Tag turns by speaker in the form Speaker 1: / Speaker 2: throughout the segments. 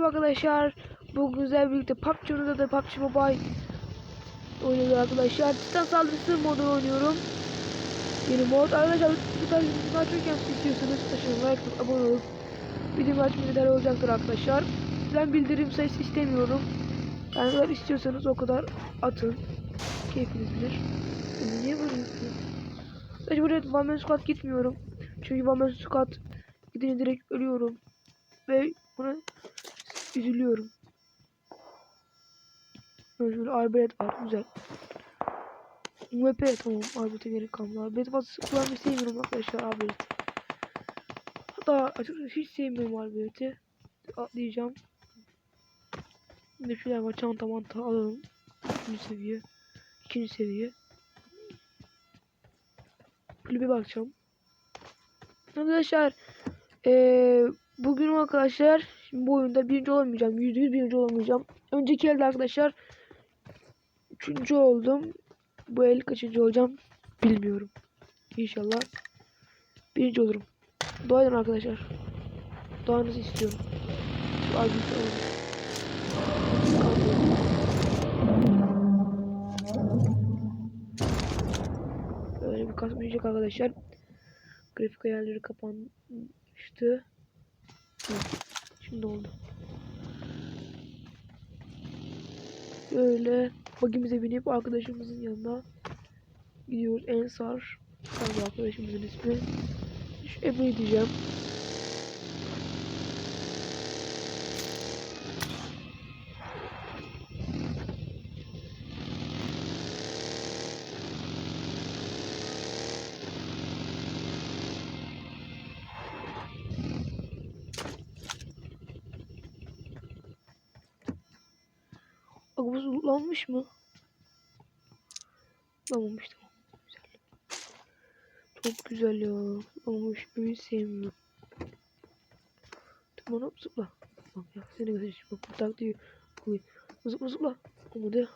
Speaker 1: Merhaba arkadaşlar. Bu güzel birlikte PUBG da PUBG Mobile oynuyoruz arkadaşlar. Titan saldırısı modu oynuyorum. Yeni mod. Arkadaşlar bu tarz videolar açarken istiyorsanız aşağıya like abone olup videomu açmayı yeterli olacaktır arkadaşlar. Ben bildirim sayısı istemiyorum. Yani kadar istiyorsanız o kadar atın. Keyfiniz bilir. Bunu niye böyle yapıyor? Sadece buraya Man Squad gitmiyorum. Çünkü Man Squad gidince direkt ölüyorum. Ve buna üzülüyorum. Böyle şöyle arbelet var güzel. UMP tamam arbelet'e gerek kalmadı. Arbelet'i fazla kullanmayı sevmiyorum arkadaşlar arbelet. Hatta açıkçası hiç sevmiyorum arbelet'i. Atlayacağım. De şöyle var çanta manta alalım. Üçüncü seviye. ikinci seviye. Kulübe bakacağım. Arkadaşlar eee bugün arkadaşlar şimdi bu oyunda birinci olamayacağım. Yüzde yüz birinci olamayacağım. Önceki elde arkadaşlar üçüncü oldum. Bu el kaçıncı olacağım bilmiyorum. İnşallah birinci olurum. Dua edin arkadaşlar. Duanızı istiyorum. Şey olsun. Böyle bir kasmayacak arkadaşlar. Grafik ayarları kapanmıştı. Hı, Şimdi oldu. Böyle bagimize binip arkadaşımızın yanına gidiyoruz. Ensar. Galiba arkadaşımızın ismi. Şu Ebru'yu diyeceğim. Lootlanmış mı? Lootlanmamış tamam. Güzel. Çok güzel ya. Ben hiç sevmiyorum. Tamam hop zıpla. Bak ya seni göstereceğim. Bak bu taktiği. Koy. Zıpla zıpla. Olmadı.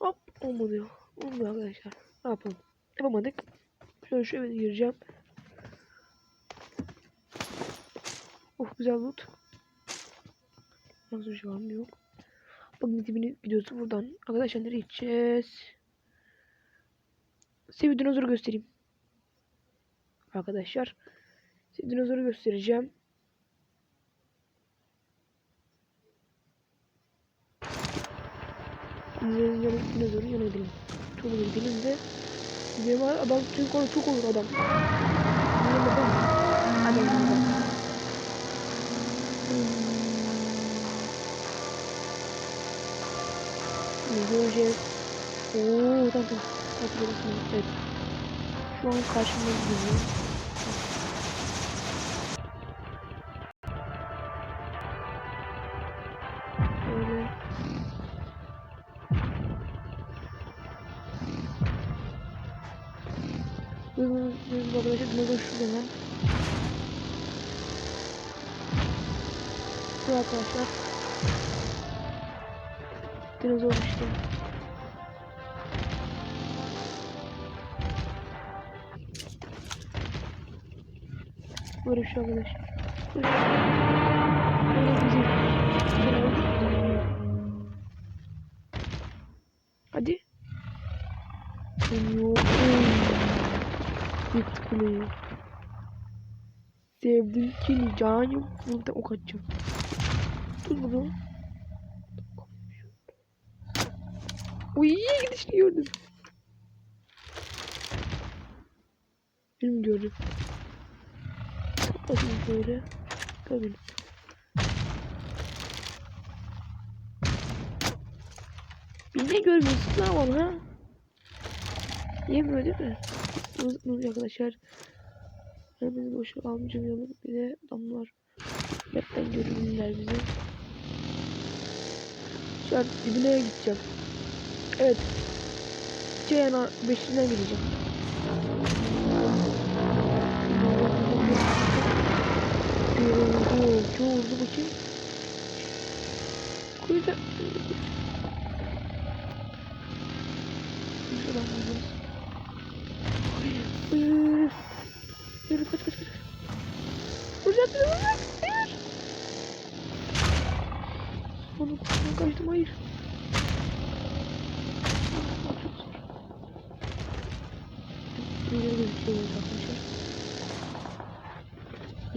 Speaker 1: Hop olmadı ya. Olmuyor arkadaşlar. Ne yapalım? Yapamadık. Şöyle şu eve gireceğim. Oh güzel loot. Nasıl bir şey var mı yok. Bakın dibine gidiyoruz buradan. Arkadaşlar nereye gideceğiz? Size bir dinozoru göstereyim. Arkadaşlar. Size dinozoru göstereceğim. Dinozorun yanına gidelim. Çok olur gidelim de. Benim adam çünkü çok olur adam. Adam. Adam. Göreceğiz. Ooo tamam. Hatırladım. Evet. Şu an karşımda gidiyor. Böyle. Buyurun arkadaşlar. Dinozor şurada hemen. Bu arkadaşlar. Dinozor işte. Böyle bir. Hadi. Yok. Yıktık kuleyi. Sevdim seni canım. Buradan ok atacağım. Dur bakalım. Uy gidişini gördüm. Benim gördüm. Gel benim. Bir ne görmüyorsun lan bana ha? Yemiyor değil mi? Unutmayın arkadaşlar. Bizi boşa almayacağım Bir de adamlar map'ten görürler bizi. Şu an dibine gideceğim. Evet. Ceyana 5'inden gideceğim. Oo, çok oldu bakayım. Kuyuda. Şuradan bulacağız. Yürü. Yürü kaç kaç kaç. Vuracak vuracak. Hayır. Onu kaçtım hayır.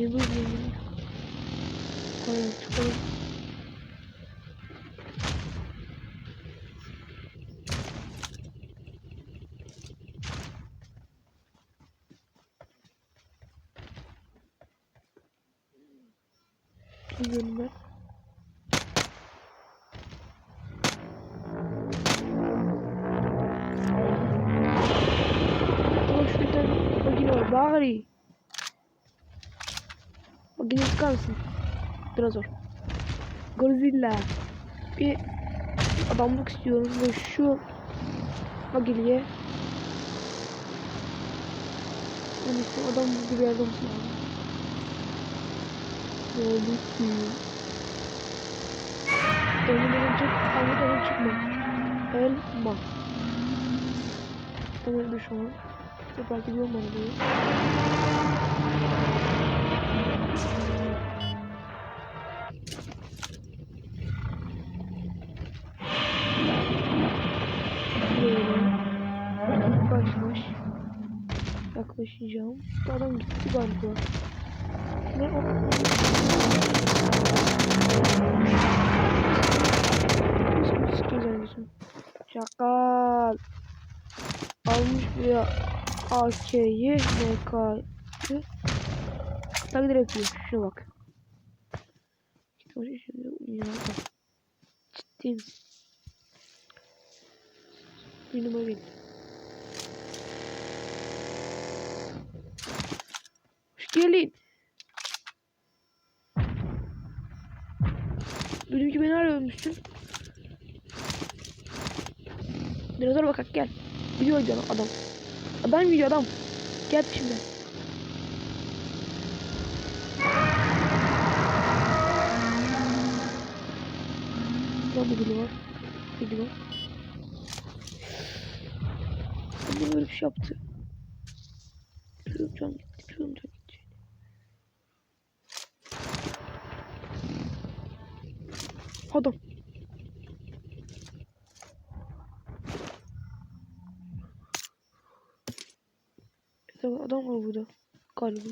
Speaker 1: Ne bu bu? Hayır çıkalım. Gidiyorum Çıkar mısın? Biraz zor. Godzilla. Bir adamlık istiyorum ve şu makineye onu işte adam gibi bir adam oldu ki? Önümden çok anlamadan çıkma. Elma. Öyle şu an. Belki biliyorum bana diyor. Yaklaşacağım. Bu adam gitti galiba. Ne o? Sıkı sıkı zannediyorsun. Çakal. Almış bir AK'yi MK'yı takdir ediyor. Şuna bak. Şimdi ya. Ciddiyim. Bir numara Hoş geldin. Benimki beni arıyormuşsun. Dinozor bakak gel. Gidiyor canım adam. Adam gidiyor adam. Gel şimdi. Lan bir biri var. Biri var. Böyle bir şey yaptı. Can gitti. Şurum Adam, adam var burada. Galiba.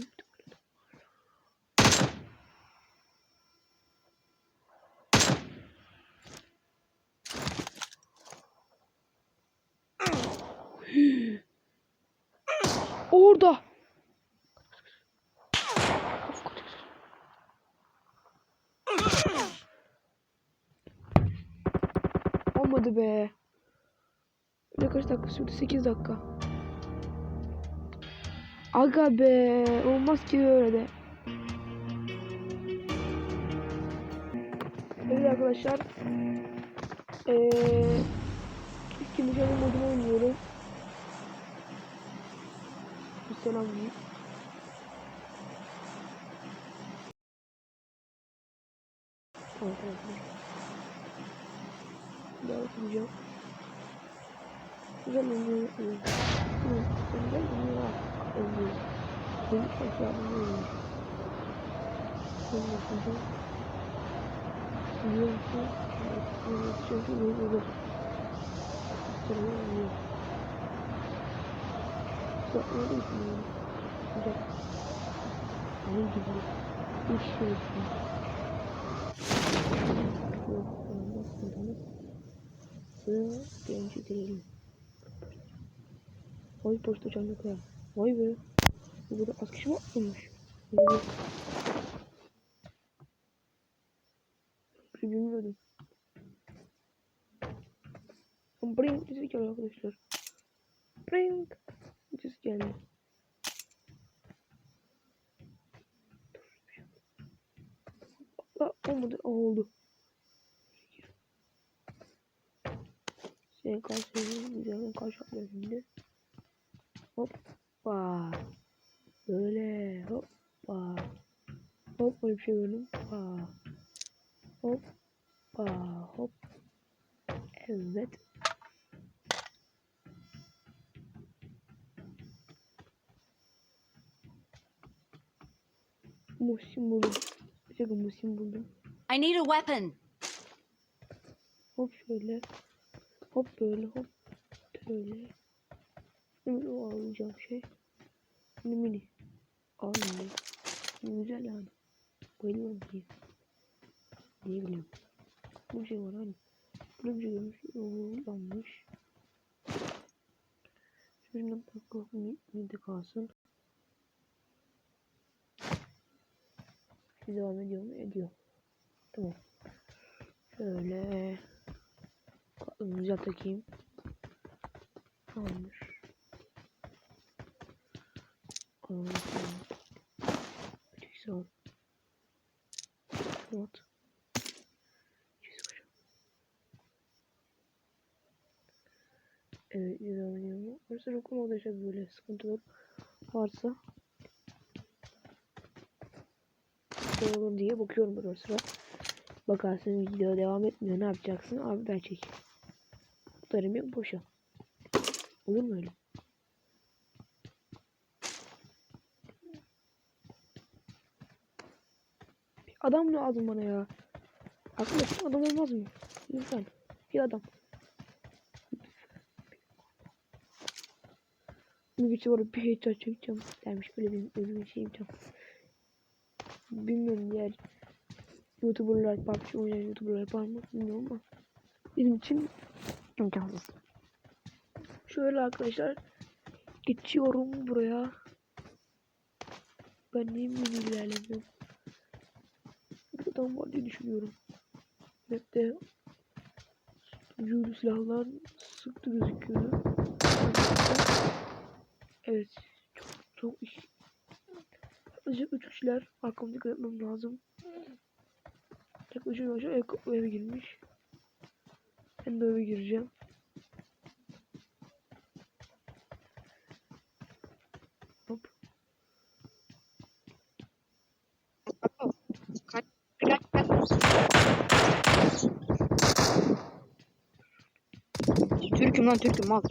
Speaker 1: Olmadı be. Ne kaç dakika sürdü? 8 dakika. Aga be. Olmaz ki öyle de. Evet arkadaşlar. Eee ikinci canlı modunu oynuyorum. Bir selam diyeyim. Arkadaşlar. Daha okuyacağım. Güzel oynuyor. Güzel. Oynuyor. Benim aşağıda oynuyor. Şimdi okuyacağım. Biliyor musun? Çünkü oynuyor. Sonra oynuyor. Sonra oynuyor. Güzel. Ne gibi? Bir şey yapıyor. Yok, Ve genci değilim. Vay posta canlı ya. Vay be. Bu burada az kişi mi? Vay. Bir şey bilmiyordum. Bring dizisi geliyor arkadaşlar. Bring dizisi geldi. Aa, olmadı. Aa, oldu. Senin karşıya güzel karşı atıyor şimdi. Hoppa. Böyle hoppa. Hop böyle bir şey gördüm. Hoppa. Hoppa. Hop. Evet. Musim buldum. Bir dakika musim buldum.
Speaker 2: I need a weapon.
Speaker 1: Hop şöyle. Hop böyle hop böyle. Şimdi o alacağım şey. Mini mini. Al mini. Güzel yani. Bayılıyorum ki. Niye bileyim. Bu şey var hani. Burada bir şey görmüş. Yanlış. Şuradan bakalım midi kalsın. Bir devam ediyor mu? Ediyor. Tamam. Şöyle. Güzel. Çok sağ ol. What? Evet, devam ediyorum. Orası okumada işte böyle sıkıntılar varsa şey olur diye bakıyorum o sıra. Bakarsın video devam etmiyor ne yapacaksın? Abi ben çek. Tutarım yok boşa. Olur mu öyle? Bir adam lazım bana ya. Arkadaşım adam olmaz mı? Lütfen. Bir adam. Güçlü var bir headshot çekeceğim dermiş böyle bir öyle bir şey yapacağım. Bilmiyorum diğer youtuberlar PUBG oynayan youtuberlar yapar mı bilmiyorum ama benim için imkansız. Şöyle arkadaşlar geçiyorum buraya. Ben niye mini ilerlemiyorum? Bir adam var diye düşünüyorum. Map'te ucuylu silahlar sıktı gözüküyor. Evet. Çok çok iş. Yaklaşık 3 kişiler. Arkamda etmem lazım. Yaklaşık yavaş eve girmiş. Ben de eve gireceğim. Hop.
Speaker 2: Türk'üm lan Türk'üm mal.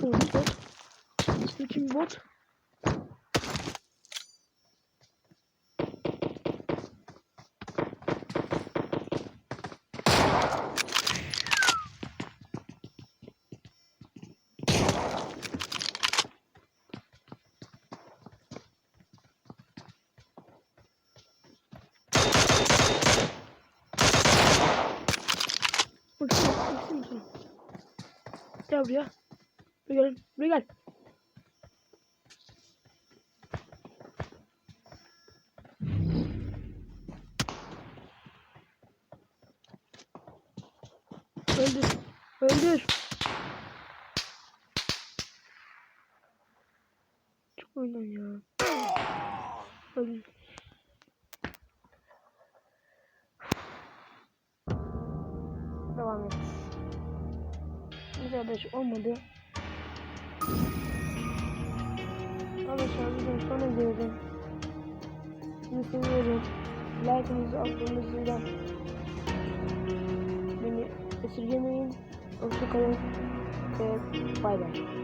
Speaker 1: Kırmızı bot. Üçüncü bot. Bak şuna, baksana şuna. Gel buraya. Buraya gel. Buraya gel. Öldür. Öldür. Çok oynan ya. Öldür. Devam et. Bir arkadaş olmadı. Arkadaşlar videonun sonuna geldim. Sizi seviyorum. Like'ınızı aklınızdan beni esirgemeyin. Hoşçakalın ve bay bay.